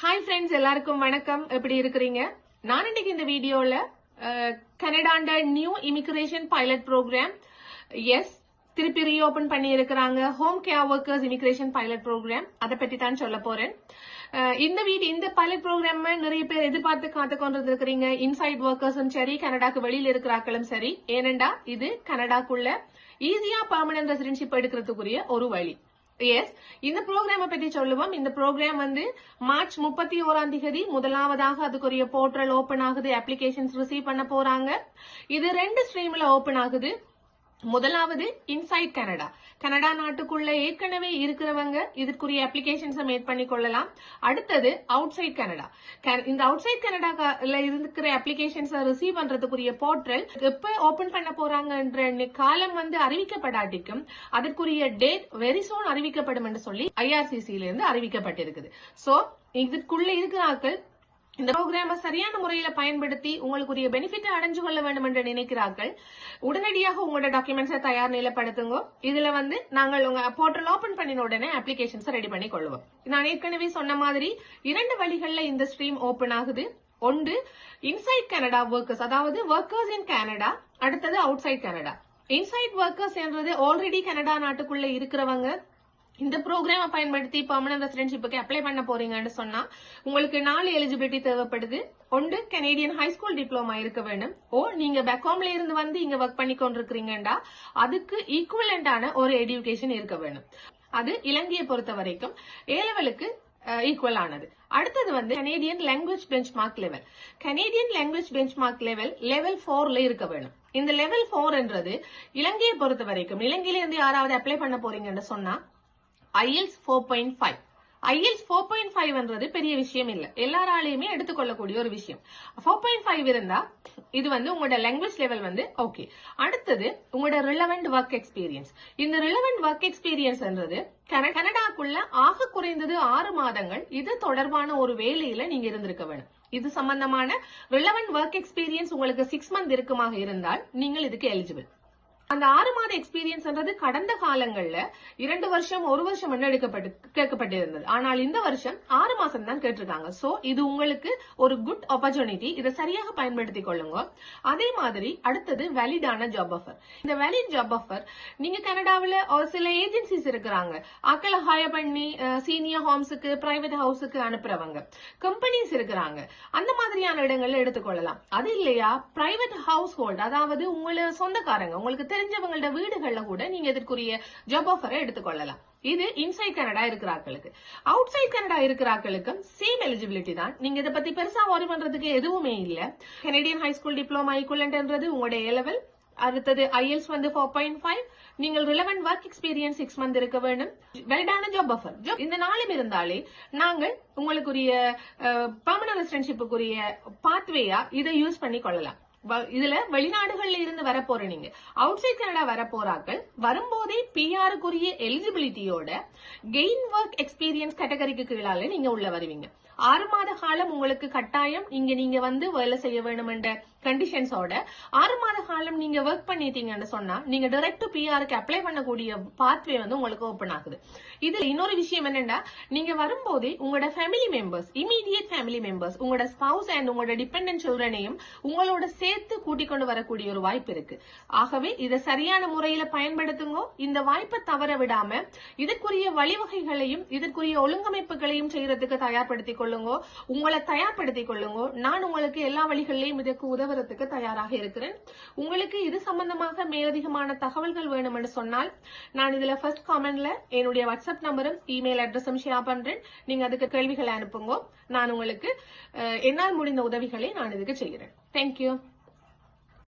Hi friends எல்லாருக்கும் வணக்கம். எப்படி இருக்கிறீங்க? நான் இன்னைக்கு இந்த வீடியோல கனடாண்ட new immigration pilot programme is திருப்பி ரீஓபன் பண்ணி இருக்கிறாங்க home care workers immigration pilot programme அதை பத்தி தான் சொல்ல போறேன். இந்த வீடு இந்த பைலட் ப்ரோக்ராம் நிறைய பேர் எதிர்பார்த்து காத்து கொண்டு இருக்கிறீங்க இன்சைட் ஒர்க்கர்ஸும் சரி கனடாக்கு வெளியில் இருக்கிறாக்களும் சரி. ஏனெண்டா இது கனடாக்குள்ள ஈஸியா பர்மனன்ட் ரெசிடென்ஷிப் எடுக்கிறதுக்குரிய ஒரு வழி. எஸ் இந்த ப்ரோக்ராம பத்தி சொல்லுவோம். இந்த ப்ரோக்ராம் வந்து மார்ச் முப்பத்தி ஓராம் தேதி முதலாவதாக அதுக்குரிய போர்ட்டல் ஓபன் ஆகுது. அப்ளிகேஷன்ஸ் ரிசீவ் பண்ண போறாங்க. இது ரெண்டு ஸ்ட்ரீம்ல ஓபன் ஆகுது. முதலாவது இன்சைட் கனடா கனடா நாட்டுக்குள்ள ஏற்கனவே இருக்கிறவங்க இதற்குரிய அப்ளிகேஷன்ஸை மேட் பண்ணி கொள்ளலாம். அடுத்தது அவுட் சைட் கனடா இந்த அவுட் சைட் கனடால இருக்கிற அப்ளிகேஷன்ஸை ரிசீவ் பண்றதுக்குரிய போர்ட்டல் எப்ப ஓபன் பண்ண போறாங்கன்ற காலம் வந்து அறிவிக்கப்படாட்டிக்கும் அதற்குரிய டேட் வெரி சோன் அறிவிக்கப்படும் என்று சொல்லி ஐஆர்சிசியில இருந்து அறிவிக்கப்பட்டிருக்குது. சோ இதுக்குள்ள இருக்கிறார்கள். இந்த ப்ரோக்ராம சரியான முறையில பயன்படுத்தி உங்களுக்குரிய பெனிஃபிட்டை அடைஞ்சு கொள்ள வேண்டும் என்று நினைக்கிறார்கள். உடனடியாக உங்களோட டாக்குமெண்ட்ஸை தயார் நிலைப்படுத்துங்க. இதுல வந்து நாங்கள் உங்க போர்ட்டல் ஓபன் பண்ணின உடனே அப்ளிகேஷன்ஸ் ரெடி பண்ணி கொள்வோம். நான் ஏற்கனவே சொன்ன மாதிரி இரண்டு வழிகள்ல இந்த ஸ்ட்ரீம் ஓபன் ஆகுது. ஒன்று இன்சைட் கனடா ஒர்க்கர்ஸ் அதாவது ஒர்க்கர்ஸ் இன் கனடா அடுத்தது outside Canada inside workers என்றது ஆல்ரெடி கனடா நாட்டுக்குள்ள இருக்கிறவங்க. இந்த ப்ரோக்ராமை பயன்படுத்தி பெர்மனன்ட் ரெசிடென்ஷிப்புக்கு அப்ளை பண்ண போறீங்கன்னு சொன்னா உங்களுக்கு நாலு எலிஜிபிலிட்டி தேவைப்படுது. ஒன்று கனேடியன் ஹை ஸ்கூல் டிப்ளமா இருக்க வேண்டும். ஓ நீங்க பெக்காம்ல இருந்து வந்து இங்க ஒர்க் பண்ணி கொண்டிருக்கிறீங்கடா அதுக்கு ஈக்குவலண்டான ஒரு எஜுகேஷன் இருக்க வேணும் அது இலங்கையை பொறுத்த வரைக்கும் ஏலவலுக்கு ஈக்குவல் ஆனது. அடுத்தது வந்து Canadian language benchmark level Canadian language benchmark level level ஃபோர்ல இருக்க வேணும் இந்த லெவல் ஃபோர் என்றது இலங்கையை பொறுத்த வரைக்கும் இலங்கையில இருந்து யாராவது அப்ளை பண்ண போறீங்கன்னு சொன்னா IELTS four point five IELTS four point ஃபைவ்ன்றது பெரிய விஷயம் இல்லை. எல்லாராலையுமே எடுத்துக்கொள்ளக்கூடிய ஒரு விஷயம். ஃபோர் பாயிண்ட் ஃபைவ் இருந்தா இது வந்து உங்களோட லாங்குவேஜ் லெவல் வந்து ஓகே அடுத்தது உங்களோட ரிலவெண்ட் ஒர்க் எக்ஸ்பீரியன்ஸ் இந்த ரிலவெண்ட் ஒர்க் எக்ஸ்பீரியன்ஸ்ன்றது கன- கனடாக்குள்ள ஆக குறைந்தது ஆறு மாதங்கள் இது தொடர்பான ஒரு வேலையில நீங்க இருந்திருக்க வேணும். இது சம்பந்தமான ரிலவெண்ட் ஒர்க் எக்ஸ்பீரியன்ஸ் உங்களுக்கு சிக்ஸ் மந்த் இருக்குமாக இருந்தால் நீங்கள் இதுக்கு எலிஜிபிள் அந்த ஆறு மாத எக்ஸ்பீரியன்ஸ்ன்றது கடந்த காலங்கள்ல இரண்டு வருஷம் ஒரு வருஷம் என்ன எடுக்கப்பட்டு கேட்கப்பட்டிருந்தது. ஆனால் இந்த வருஷம் ஆறு மாசம் தான் கேட்டிருக்காங்க. சோ இது உங்களுக்கு ஒரு குட் ஆப்பர்ச்சுனிட்டி இதை சரியாக பயன்படுத்திக் கொள்ளுங்க. அதே மாதிரி அடுத்தது வேலிடான ஜாப் ஆஃபர் இந்த வேலிட் ஜாப் ஆஃபர் நீங்க கனடாவில் ஒரு சில ஏஜென்சிஸ் இருக்கிறாங்க. ஆக்களை ஹையர் பண்ணி சீனியர் ஹோம்ஸுக்கு பிரைவேட் ஹவுஸுக்கு அனுப்புறவங்க. கம்பெனிஸ் இருக்கிறாங்க. அந்த மாதிரியான இடங்கள்ல எடுத்துக்கொள்ளலாம் அது இல்லையா? பிரைவேட் ஹவுஸ் ஹோல்ட் அதாவது உங்களை சொந்தக்காரங்க உங்களுக்கு தெரிஞ்சவங்களோட வீடுகள்ல கூட நீங்க இதற்குரிய ஜாப் ஆஃபரை எடுத்துக்கொள்ளலாம் இது இன்சைட் கனடா இருக்கிறார்களுக்கு. அவுட் சைட் கனடா இருக்கிறார்களுக்கும் சேம் எலிஜிபிலிட்டி தான். நீங்க இதை பத்தி பெருசா வரி பண்றதுக்கு எதுவுமே இல்ல. கெனடியன் ஹை ஸ்கூல் டிப்ளமா ஈக்குவலன்ட்ன்றது உங்களுடைய லெவல் அடுத்தது ஐஎல்ஸ் வந்து ஃபோர் பாயிண்ட் ஃபைவ் நீங்கள் relevant work experience six month இருக்க வேண்டும். வெல்டான ஜாப் ஆஃபர் இந்த நாளும் இருந்தாலே நாங்கள் உங்களுக்குரிய பர்மனன்ட் ரெசிடென்ஷிப்புக்குரிய பாத்வேயா இதை யூஸ் பண்ணி கொள்ளலாம். இதுல வெளிநாடுகள்ல இருந்து வரப்போற நீங்க. அவுட் சைட் கனடா வரப்போறாக்கள் வரும்போதே பிஆருக்குரிய எலிஜிபிலிட்டியோட கெயின் ஒர்க் எக்ஸ்பீரியன்ஸ் கேட்டகரிக்கு கீழால நீங்க உள்ள வருவீங்க. ஆறு மாத காலம் உங்களுக்கு கட்டாயம் இங்க நீங்க வந்து வேலை செய்ய வேணும் என்ற கண்டிஷன்ஸோட ஆறு மாத காலம் நீங்க ஒர்க் பண்ணிட்டீங்கன்னு சொன்னா நீங்க டைரக்ட் பிஆருக்கு அப்ளை பண்ணக்கூடிய பாத்வே வந்து உங்களுக்கு ஓபன் ஆகுது. இதுல இன்னொரு விஷயம் என்னன்னா நீங்க வரும்போதே உங்களோட family members immediate family members உங்களோட ஸ்பவுஸ் அண்ட் உங்களோட டிபெண்டன்ட் சில்ட்ரனையும் உங்களோட சேர்த்து கூட்டிக் கொண்டு வரக்கூடிய ஒரு வாய்ப்பு இருக்கு. ஆகவே இதை சரியான முறையில பயன்படுத்துங்க. இந்த வாய்ப்பை தவற விடாம இதற்குரிய வழிவகைகளையும் இதற்குரிய ஒழுங்கமைப்புகளையும் செய்யறதுக்கு தயார்படுத்திக் கொள்ளுங்க. உங்களை தயார்படுத்திக் கொள்ளுங்க. நான் உங்களுக்கு எல்லா வழிகளிலையும் இதற்கு உதவுறதுக்கு தயாராக இருக்கிறேன். உங்களுக்கு இது சம்பந்தமாக மேலதிகமான தகவல்கள் வேணும் என்று சொன்னால் நான் இதுல ஃபர்ஸ்ட் காமெண்ட்ல என்னுடைய வாட்ஸ்அப் நம்பரும் இமெயில் அட்ரஸும் ஷேர் பண்றேன். நீங்க அதுக்கு கேள்விகளை அனுப்புங்க. நான் உங்களுக்கு என்னால் முடிந்த உதவிகளை நான் இதுக்கு செய்கிறேன். தேங்க்யூ